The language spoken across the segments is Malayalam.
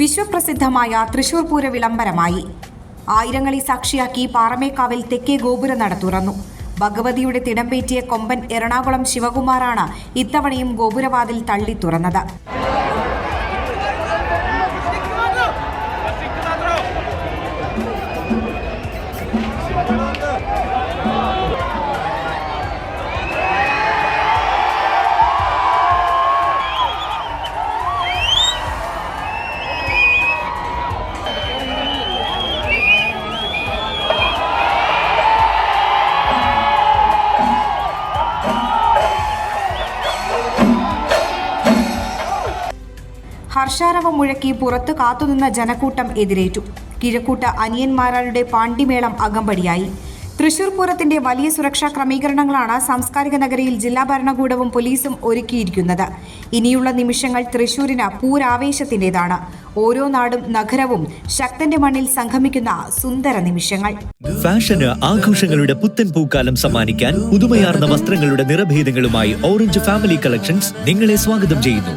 വിശ്വപ്രസിദ്ധമായ തൃശൂർ പൂര വിളംബരമായി. ആയിരങ്ങളെ സാക്ഷിയാക്കി പാറമേക്കാവിൽ തെക്കേ ഗോപുര നട തുറന്നു. ഭഗവതിയുടെ തിടംപേറ്റിയ കൊമ്പൻ എറണാകുളം ശിവകുമാറാണ് ഇത്തവണയും ഗോപുരവാതിൽ തള്ളി തുറന്നത്. ഹർഷാരവം മുഴക്കി പുറത്തു കാത്തുനിന്ന ജനക്കൂട്ടം എതിരേറ്റു. കിഴക്കൂട്ട അനിയന്മാരാളുടെ പാണ്ഡിമേളം അകമ്പടിയായി. തൃശൂർ പൂരത്തിന്റെ വലിയ സുരക്ഷാ ക്രമീകരണങ്ങളാണ് സാംസ്കാരിക നഗരിയിൽ ജില്ലാ ഭരണകൂടവും പോലീസും ഒരുക്കിയിരിക്കുന്നത്. ഇനിയുള്ള നിമിഷങ്ങൾ തൃശൂരിന് പൂരാവേശത്തിന്റേതാണ് ഓരോ നാടും നഗരവും ശക്തന്റെ മണ്ണിൽ സംഗമിക്കുന്ന സുന്ദര നിമിഷങ്ങൾ. ഫാഷന് ആഘോഷങ്ങളുടെ പുത്തൻ പൂക്കാലം സമ്മാനിക്കാൻ പുതുമയാർന്ന വസ്ത്രങ്ങളുടെ നിറഭേദങ്ങളുമായി ഓറഞ്ച് ഫാമിലി കളക്ഷൻസ് നിങ്ങളെ സ്വാഗതം ചെയ്യുന്നു.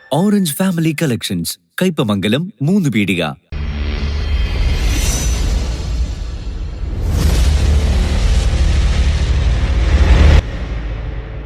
orange family collections Kaipamangalam മൂന്ന് പീടിക.